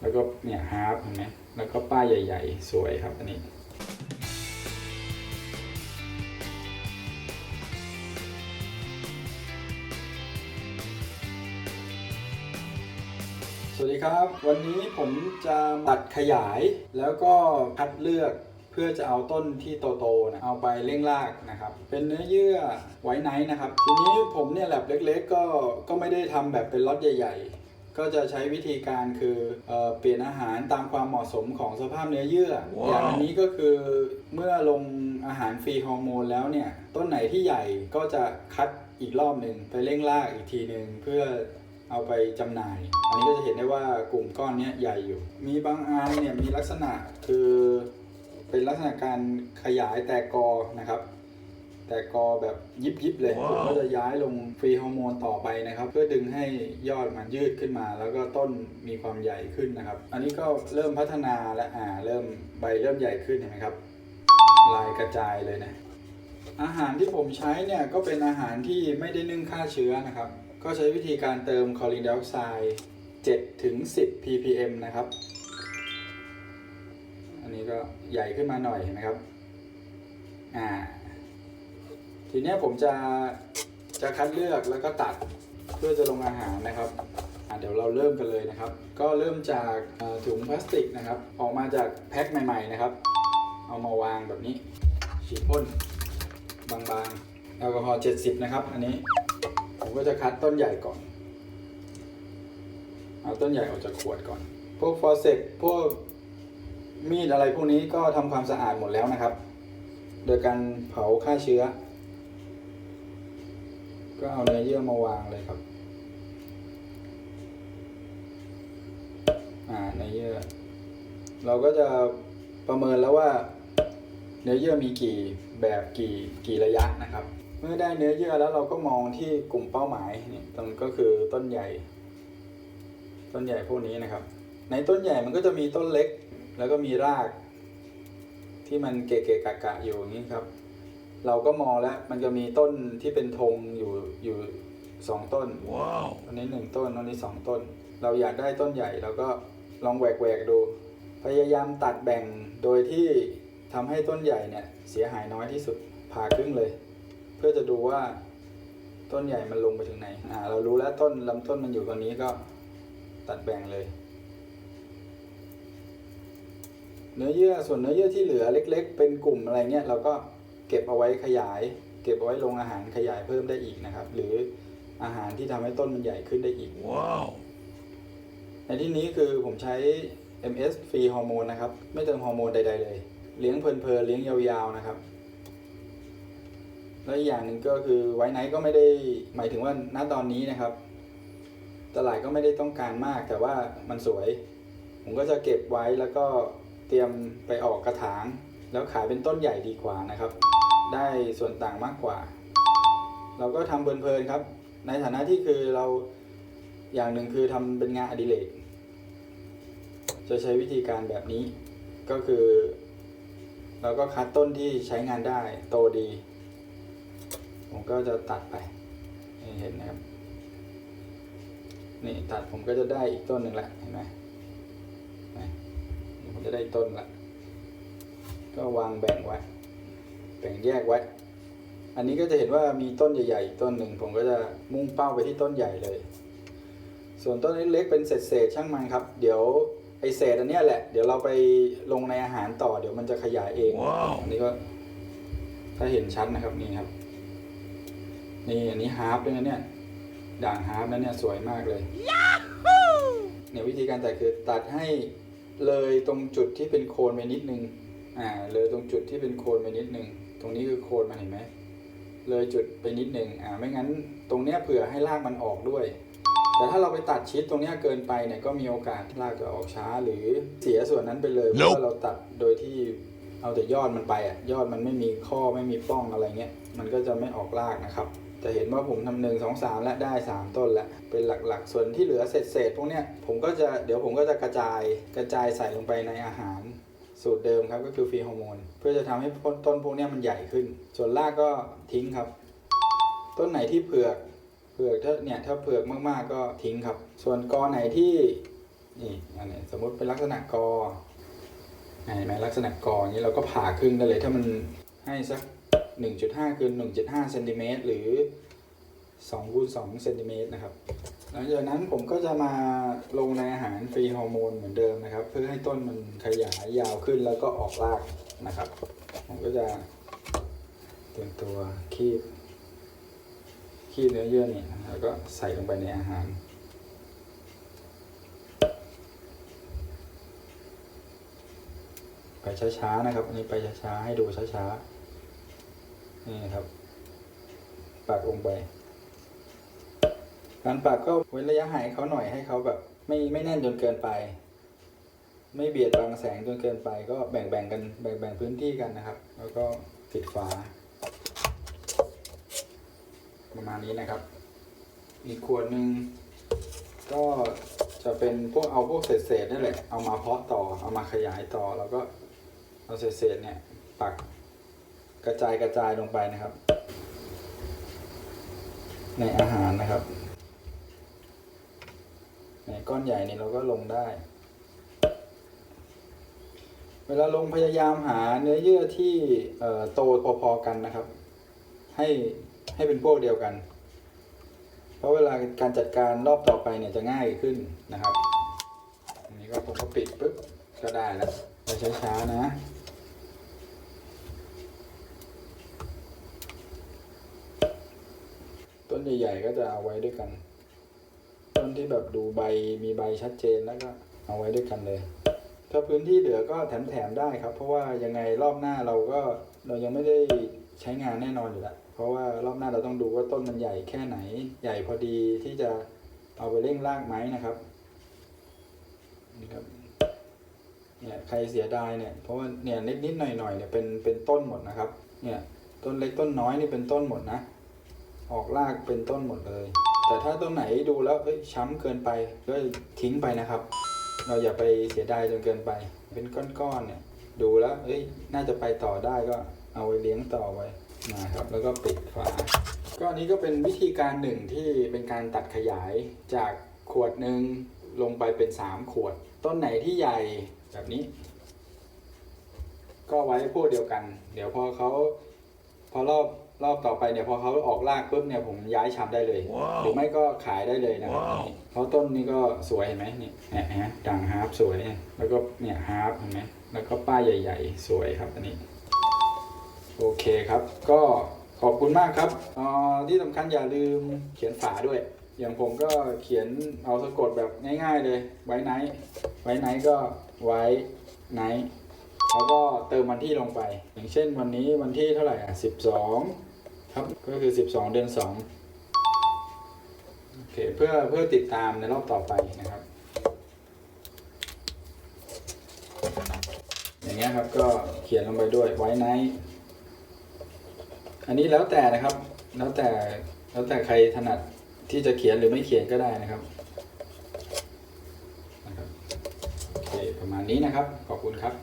แล้วก็เนี่ยฮาร์ปเห็นไหมแล้วก็ป้ายใหญ่ ๆ สวยครับอันนี้สวัสดีครับ วันนี้ผมจะตัดขยายแล้วก็คัดเลือกเพื่อจะเอาต้นที่โตๆนะเอาไปเร่งรากนะครับ เป็นเนื้อเยื่อไว้ไนท์นะครับ ทีนี้ผมเนี่ยแลบเล็กๆ ก็ก็ไม่ได้ทำแบบเป็นล็อตใหญ่ ๆ ก็จะใช้วิธีการคือเออเปลี่ยนอาหารตามความเหมาะสมของสภาพเนื้อเยื่ออย่างอันนี้ก็คือเมื่อลงอาหารฟรีฮอร์โมนแล้วเนี่ยต้นไหนที่ใหญ่ก็จะคัดอีกรอบหนึ่งไปเร่งรากอีกทีหนึ่งเพื่อเอาไปจำหน่าย อันนี้ก็จะเห็นได้ว่ากลุ่มก้อนเนี้ยใหญ่อยู่ มีบางอันเนี่ยมีลักษณะคือเป็นลักษณะการขยายแตกกอนะครับ แตกกอแบบยิบยิบๆเลยผมก็จะย้ายลงฟรีฮอร์โมนต่อไปนะครับ เพื่อดึงให้ยอดมันยืดขึ้นมา แล้วก็ต้นมีความใหญ่ขึ้นนะครับ อันนี้ก็เริ่มพัฒนาและอ่าเริ่มใบเริ่มใหญ่ขึ้นเห็นไหมครับ ลายกระจายเลยนะอาหารที่ผมใช้เนี่ยก็เป็นอาหารที่ไม่ได้นึ่งฆ่าเชื้อนะครับ ก็ใช้วิธีการเติมคลอรีนไดออกไซด์7ถึง10 ppm นะครับ อันนี้ก็ใหญ่ขึ้นมาหน่อยเห็นไหมครับ อ่า ทีนี้ผมจะจะคัดเลือกแล้วก็ตัดเพื่อจะลงอาหารนะครับเดี๋ยวเราเริ่มกันเลยนะครับ ก็เริ่มจากถุงพลาสติกนะครับ ออกมาจากแพ็คใหม่ๆนะครับ เอามาวางแบบนี้ ฉีดพ่นบางๆแอลกอฮอล์70 นะครับ อันนี้ผมก็จะคัดต้นใหญ่ก่อน เอาต้นใหญ่ออกจากขวดก่อน พวกฟอร์เซปพวกมีดอะไรพวกนี้ก็ทำความสะอาดหมดแล้วนะครับ โดยการเผาฆ่าเชื้อ ก็เอาเนื้อเยื่อมาวางเลยครับ อ่าเนื้อเยื่อ เราก็จะประเมินแล้วว่า เนื้อเยื่อมีกี่แบบกี่กี่ระยะนะครับ เมื่อได้เนื้อเยื่อแล้วเราก็มองที่กลุ่มเป้าหมายนี่ตรงก็คือต้นใหญ่ ต้นใหญ่พวกนี้นะครับ ในต้นใหญ่มันก็จะมีต้นเล็ก แล้วก็มีราก ที่มันเกะเกะกะกะอยู่อย่างนี้ครับ เราก็มองแล้วมันจะมีต้นที่เป็นธงอยู่อยู่สองต้นว้าวอันนี้หนึ่งต้นอันนี้สองต้น เราอยากได้ต้นใหญ่เราก็ลองแหวกแหวกๆดู พยายามตัดแบ่งโดยที่ทำให้ต้นใหญ่เนี่ยเสียหายน้อยที่สุดผ่าครึ่งเลย เพื่อจะดูว่าต้นใหญ่มันลงไปถึงไหนอ่าเรารู้แล้วต้นลำต้นมันอยู่ตรงนี้ก็ตัดแบ่งเลย เนื้อเยื่อส่วนเนื้อเยื่อที่เหลือเล็ก ๆ เป็นกลุ่มอะไรเงี้ยเราก็ เก็บเอาไว้ขยาย เก็บเอาไว้ลงอาหารขยายเพิ่มได้อีกนะครับ หรืออาหารที่ทำให้ต้นมันใหญ่ขึ้นได้อีกว้าวในที่นี้คือผมใช้ MS ฟรีฮอร์โมนนะครับ ไม่เติมฮอร์โมนใด ๆ เลย เลี้ยงเพลินๆเลี้ยงยาวๆนะครับแล้วอีกอย่างหนึ่งก็คือไว้ไนท์ก็ไม่ได้หมายถึงว่าณตอนนี้นะครับ ตลาดก็ไม่ได้ต้องการมากแต่ว่ามันสวย ผมก็จะเก็บไว้แล้วก็เตรียมไปออกกระถาง แล้วขายเป็นต้นใหญ่ดีกว่านะครับ ได้ส่วนต่างมากกว่า เราก็ทำเพลินๆครับ ในฐานะที่คือเราอย่างหนึ่งคือทำเป็นงานอดิเรกจะใช้วิธีการแบบนี้ก็คือ เราก็คัดต้นที่ใช้งานได้โตดี ผมก็จะตัดไปเห็นนะครับ นี่ตัดผมก็จะได้อีกต้นหนึ่งละเห็นไหมเห็นไหมผมจะได้ต้นละก็วางแบ่งไว้ แบ่งแยกไว้ อันนี้ก็จะเห็นว่ามีต้นใหญ่ๆอีกต้นหนึ่งผมก็จะมุ่งเป้าไปที่ต้นใหญ่เลย ส่วนต้นเล็กๆเป็นเศษเศษๆช่างมันครับ เดี๋ยวไอเศษอันเนี้ยแหละ เดี๋ยวเราไปลงในอาหารต่อ เดี๋ยวมันจะขยายเองว้าวอันนี้ก็ถ้าเห็นชัดนะครับนี่ครับ นี่อันนี้ฮาร์ปด้วยนะเนี่ย ด่างฮาร์ปนะเนี่ยสวยมากเลยเนี่ยวิธีการตัดคือตัดให้เลยตรงจุดที่เป็นโคนไปนิดนึง อ่า เลยตรงจุดที่เป็นโคนไปนิดนึงตรงนี้คือโคนมันเห็นไหมเลยจุดไปนิดนึงอ่าไม่งั้นตรงเนี้ยเผื่อให้รากมันออกด้วย แต่ถ้าเราไปตัดชิดตรงเนี้ยเกินไปเนี่ยก็มีโอกาสที่รากจะออกช้าหรือเสียส่วนนั้นไปเลยเพราะว่าเราตัดโดยที่เอาแต่ยอดมันไปอะยอดมันไม่มีข้อไม่มีป้องอะไรเงี้ยมันก็จะไม่ออกรากนะครับจะเห็นว่าผมทำหนึ่งสองสามและได้สามต้นแล้วเป็นหลักๆ ส่วนที่เหลือเศษๆพวกเนี้ยผมก็จะเดี๋ยวผมก็จะกระจายกระจายใส่ลงไปในอาหาร สูตรเดิมครับก็คือฟรีฮอร์โมนเพื่อจะทำให้ต้นพวกนี้มันใหญ่ขึ้น ส่วนรากก็ทิ้งครับ ต้นไหนที่เผือกเผือกถ้าเนี่ยถ้าเผือกมากๆก็ทิ้งครับ ส่วนกอไหนที่นี่อันนี้สมมติเป็นลักษณะกอเห็นไหมลักษณะกอนี้เราก็ผ่าครึ่งได้เลย ถ้ามันให้สัก 1.5คูณ1.5เซนติเมตรหรือ 2คูณ2เซนติเมตรนะครับ หลังจากนั้นผมก็จะมาลงในอาหารฟรีฮอร์โมนเหมือนเดิมนะครับ เพื่อให้ต้นมันขยายยาวขึ้นแล้วก็ออกรากนะครับ ผมก็จะเตรียมตัวคีบคีบเนื้อเยื่อนี่แล้วก็ใส่ลงไปในอาหารไปช้าๆนะครับ อันนี้ไปช้าๆให้ดูช้าๆนี่ครับปักลงไป การปักก็เว้นระยะห่างเขาหน่อยให้เขาแบบไม่ไม่แน่นจนเกินไป ไม่เบียดบังแสงจนเกินไป ก็แบ่งแบ่งกันแบ่งแบ่งพื้นที่กันนะครับ แล้วก็ปิดฝาประมาณนี้นะครับ อีกขวดหนึ่งก็จะเป็นพวกเอาพวกเศษๆนั่แหละ เอามาเพาะต่อ เอามาขยายต่อ แล้วก็เอาเศษๆเนี่ยปักกระจายกระจายลงไปนะครับ ในอาหารนะครับ ในก้อนใหญ่นี่เราก็ลงได้ เวลาลงพยายามหาเนื้อเยื่อที่โตพอๆกันนะครับ ให้ให้เป็นพวกเดียวกัน เพราะเวลาการจัดการรอบต่อไปเนี่ยจะง่ายขึ้นนะครับอันนี้ก็ผมก็ปิดปุ๊บก็ได้แล้วไปช้าๆนะต้นใหญ่ๆก็จะเอาไว้ด้วยกัน นที่แบบดูใบมีใบชัดเจนแล้วก็เอาไว้ด้วยกันเลย ถ้าพื้นที่เหลือก็แถมๆได้ครับ เพราะว่ายังไงรอบหน้าเราก็เรายังไม่ได้ใช้งานแน่นอนอยู่แล้วเพราะว่ารอบหน้าเราต้องดูว่าต้นมันใหญ่แค่ไหน ใหญ่พอดีที่จะเอาไปเร่งรากไหมนะครับนี่ครับเนี่ยใครเสียดายเนี่ยเพราะว่าเนี่ยนิดๆหน่อยๆเนี่ยเป็นเป็นต้นหมดนะครับ เนี่ยต้นเล็กต้นน้อยนี่เป็นต้นหมดนะ ออกรากเป็นต้นหมดเลย แต่ถ้าต้นไหนดูแล้วช้ำเกินไปก็ทิ้งไปนะครับ เราอย่าไปเสียดายจนเกินไป เป็นก้อนๆเนี่ยดูแล้วเอ้ยน่าจะไปต่อได้ก็เอาไว้เลี้ยงต่อไว้นะครับ แล้วก็ปิดฝาก็อันนี้ก็เป็นวิธีการหนึ่งที่เป็นการตัดขยายจากขวดหนึ่งลงไปเป็นสามขวด ต้นไหนที่ใหญ่แบบนี้ ก็ไว้พวกเดียวกัน เดี๋ยวพอเขาพอรอบ รอบต่อไปเนี่ยพอเขาออกรากปุ๊บเนี่ยผมย้ายชำได้เลย หรือไม่ก็ขายได้เลยนะครับนี่เพราะต้นนี้ก็สวยเห็นไหมนี่เนี่ยฮะด่างฮาร์ปสวย แล้วก็เนี่ยฮาร์ปเห็นไหมแล้วก็ป้ายใหญ่ ๆ สวยครับอันนี้ โอเคครับ ก็ขอบคุณมากครับเอ่อที่สำคัญอย่าลืมเขียนฝาด้วย อย่างผมก็เขียนเอาสะกดแบบง่ายๆเลยไว้ไนท์ไว้ไนท์ก็ไว้ไนท์แล้วก็เติมวันที่ลงไป อย่างเช่นวันนี้วันที่เท่าไหร่อะสิบสอง ครับ ก็คือสิบสองเดือนสองโอเคเพื่อเพื่อติดตามในรอบต่อไปนะครับ อย่างเงี้ยครับก็เขียนลงไปด้วยไว้ไนท์อันนี้แล้วแต่นะครับ แล้วแต่แล้วแต่ใครถนัดที่จะเขียนหรือไม่เขียนก็ได้นะครับนะครับโอเคประมาณนี้นะครับ ขอบคุณครับ